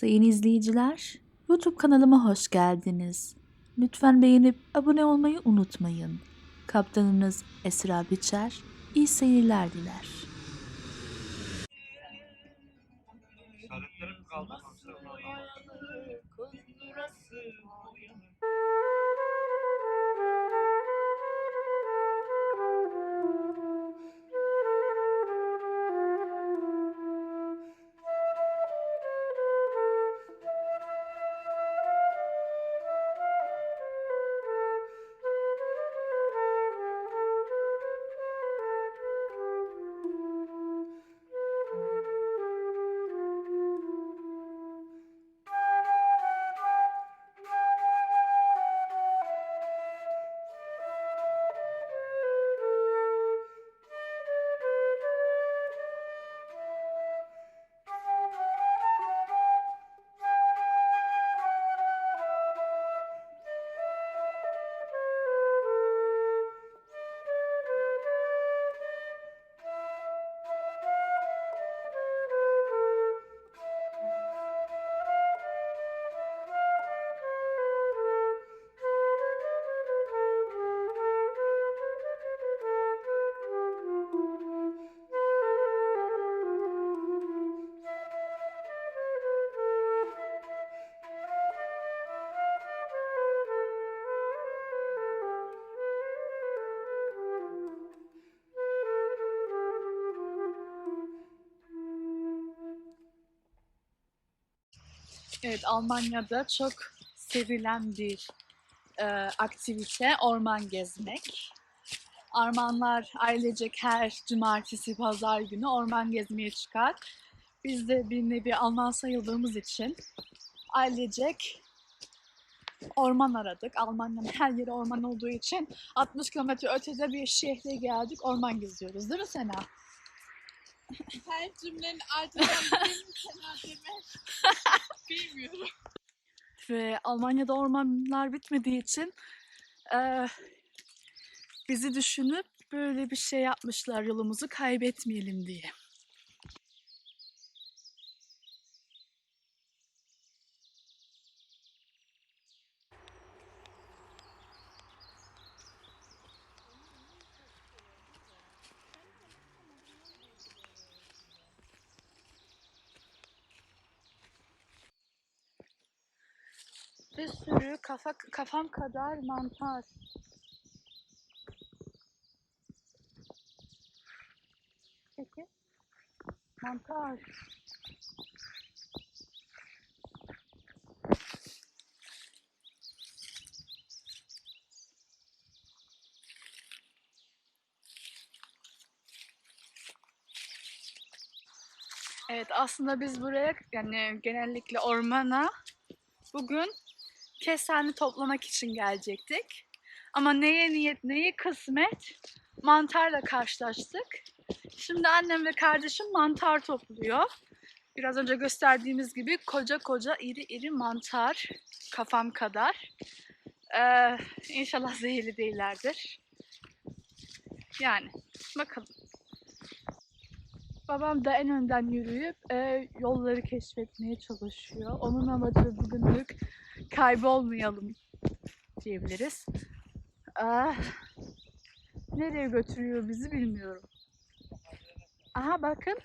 Sayın izleyiciler, YouTube kanalıma hoş geldiniz. Lütfen beğenip abone olmayı unutmayın. Kaptanınız Esra Biçer, iyi seyirler diler. Kaldı Evet, Almanya'da çok sevilen bir e, aktivite orman gezmek. Armanlar ailecek her cumartesi, pazar günü orman gezmeye çıkar. Biz de bir nevi Alman sayıldığımız için ailecek orman aradık. Almanya'nın her yeri orman olduğu için 60 kilometre ötede bir şehre geldik, orman geziyoruz. Değil mi Sena? Her cümlenin ardından bir fena deme. Bilmiyorum. ve Almanya'da ormanlar bitmediği için eee, bizi düşünüp böyle bir şey yapmışlar yolumuzu kaybetmeyelim diye. Bir sürü kafa, kafam kadar mantar. Peki. Mantar. Evet aslında biz buraya yani genellikle ormana bugün kestane toplamak için gelecektik. Ama neye niyet, neye kısmet mantarla karşılaştık. Şimdi annem ve kardeşim mantar topluyor. Biraz önce gösterdiğimiz gibi koca koca iri iri mantar kafam kadar. Ee, inşallah zehirli değillerdir. Yani bakalım. Babam da en önden yürüyüp e, yolları keşfetmeye çalışıyor. Onun amacı bugünlük kaybolmayalım diyebiliriz. Ah, nereye götürüyor bizi bilmiyorum. Aha bakın.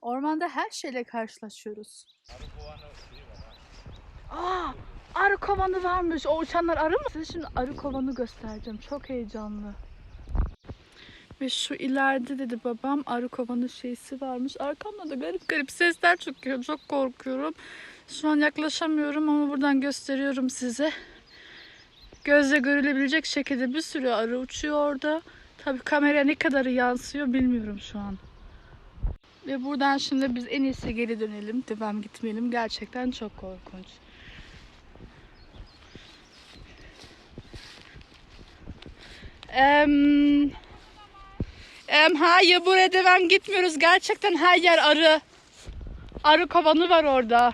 Ormanda her şeyle karşılaşıyoruz. Aa, arı kovanı varmış. O uçanlar arı mı? Size şimdi arı kovanı göstereceğim. Çok heyecanlı. Ve şu ileride dedi babam arı kovanı şeysi varmış. Arkamda da garip garip sesler çıkıyor. Çok korkuyorum. Şu an yaklaşamıyorum ama buradan gösteriyorum size. Gözle görülebilecek şekilde bir sürü arı uçuyor orada. Tabii kameraya ne kadarı yansıyor bilmiyorum şu an. Ve buradan şimdi biz en iyisi geri dönelim. Devam gitmeyelim. Gerçekten çok korkunç. Em, em, hayır buraya devam gitmiyoruz. Gerçekten her yer arı. Arı kovanı var orada.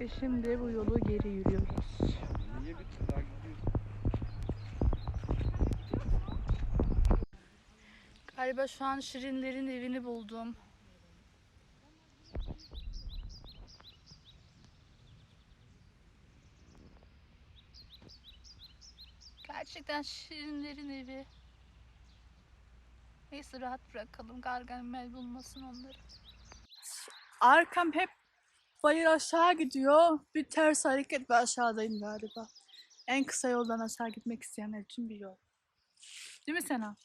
Ve şimdi bu yolu geri yürüyoruz. Galiba şu an Şirinlerin evini buldum. Gerçekten Şirinlerin evi. Neyse rahat bırakalım. Gargamel bulmasın onları. Arkam hep bayır aşağı gidiyor. Bir ters hareket ve aşağıdayım galiba. En kısa yoldan aşağı gitmek isteyenler için bir yol. Değil mi Sena?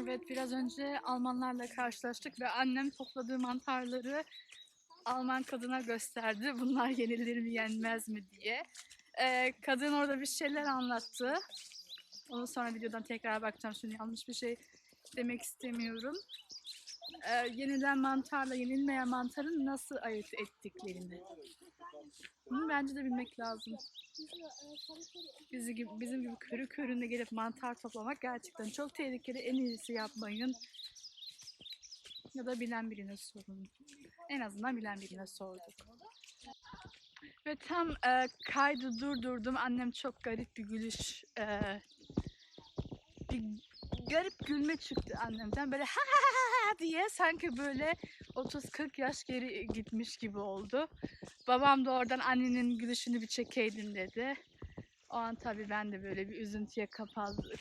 Evet biraz önce Almanlarla karşılaştık ve annem topladığı mantarları Alman kadına gösterdi. Bunlar yenilir mi yenmez mi diye. Ee, kadın orada bir şeyler anlattı. Onu sonra videodan tekrar bakacağım. Şimdi yanlış bir şey demek istemiyorum. Ee, yenilen mantarla yenilmeyen mantarın nasıl ayırt ettiklerini. Bunu bence de bilmek lazım. Bizi gibi, bizim gibi körü körüne gelip mantar toplamak gerçekten çok tehlikeli. En iyisi yapmayın. Ya da bilen birine sorun. En azından bilen birine sorduk. Ve tam e, kaydı durdurdum. Annem çok garip bir gülüş, e, bir garip gülme çıktı annemden. Böyle ha ha ha diye sanki böyle 30-40 yaş geri gitmiş gibi oldu. Babam da oradan annenin gülüşünü bir çekeydin dedi. O an tabii ben de böyle bir üzüntüye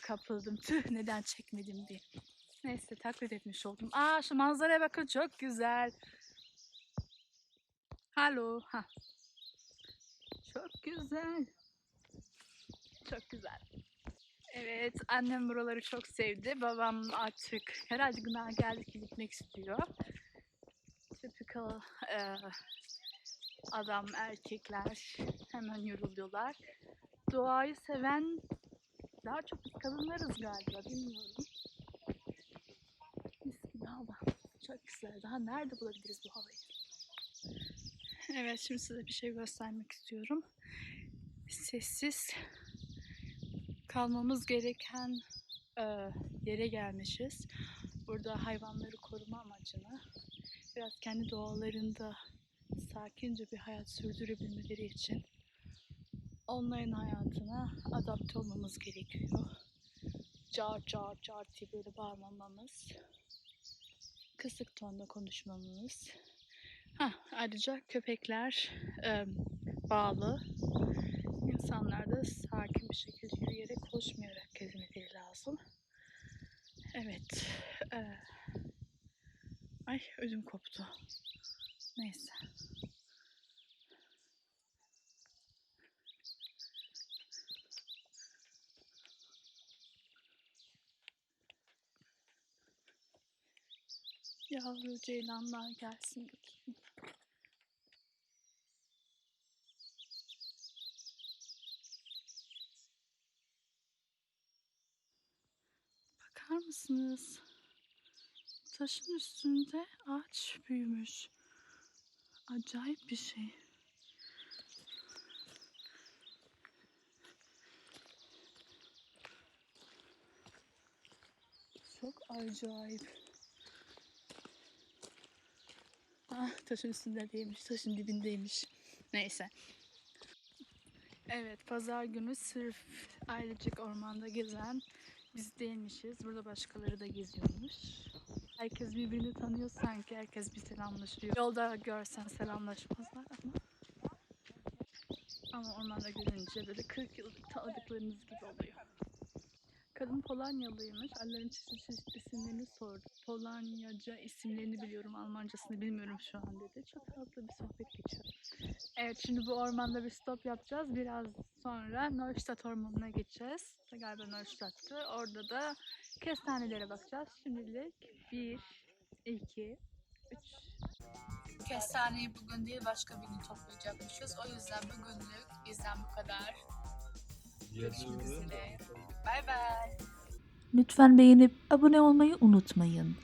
kapıldım. Tüh neden çekmedim diye. Neyse taklit etmiş oldum. Aa şu manzaraya bakın çok güzel. Halo. Ha. Çok güzel. Çok güzel. Evet annem buraları çok sevdi. Babam artık herhalde günah geldi ki gitmek istiyor. Typical eee, adam erkekler hemen yoruluyorlar. Doğayı seven daha çok kadınlarız galiba bilmiyorum. Mis gibi hava. Çok güzel. Daha nerede bulabiliriz bu havayı? Evet şimdi size bir şey göstermek istiyorum. Sessiz kalmamız gereken e, yere gelmişiz. Burada hayvanları koruma amacına biraz kendi doğalarında sakince bir hayat sürdürebilmeleri için onların hayatına adapte olmamız gerekiyor. Car car car diye böyle bağırmamamız, kısık tonda konuşmamız. Hah, ayrıca köpekler e, bağlı. İnsanlar da sakin bir şekilde yürüyerek koşmayarak gezmeleri lazım. Evet. e, ay ödüm koptu. Neyse. Yavru ceylanlar gelsin bakayım. Bakar mısınız? Taşın üstünde ağaç büyümüş. Acayip bir şey. Çok acayip. Ah taşın üstünde değilmiş, taşın dibindeymiş. Neyse. Evet, pazar günü sırf ailecek ormanda gezen biz değilmişiz. Burada başkaları da geziyormuş. Herkes birbirini tanıyor sanki. Herkes bir selamlaşıyor. Yolda görsen selamlaşmazlar ama ama ormanda görünce böyle 40 yıllık tanıdıklarınız gibi oluyor. Kadın Polonyalıymış. Allah'ın çeşitli çeşitli isimlerini sordu. Polonyaca isimlerini biliyorum, Almancasını bilmiyorum şu an dedi. Çok tatlı bir sohbet geçiyor. Evet şimdi bu ormanda bir stop yapacağız. Biraz sonra Neustadt ormanına geçeceğiz. Galiba Neustadt'tı. Orada da kestanelere bakacağız. Şimdilik 1, 2, 3. Kestaneyi bugün değil başka bir gün toplayacakmışız. O yüzden bugünlük bizden bu kadar. Görüşmek üzere. Bay bay. Lütfen beğenip abone olmayı unutmayın.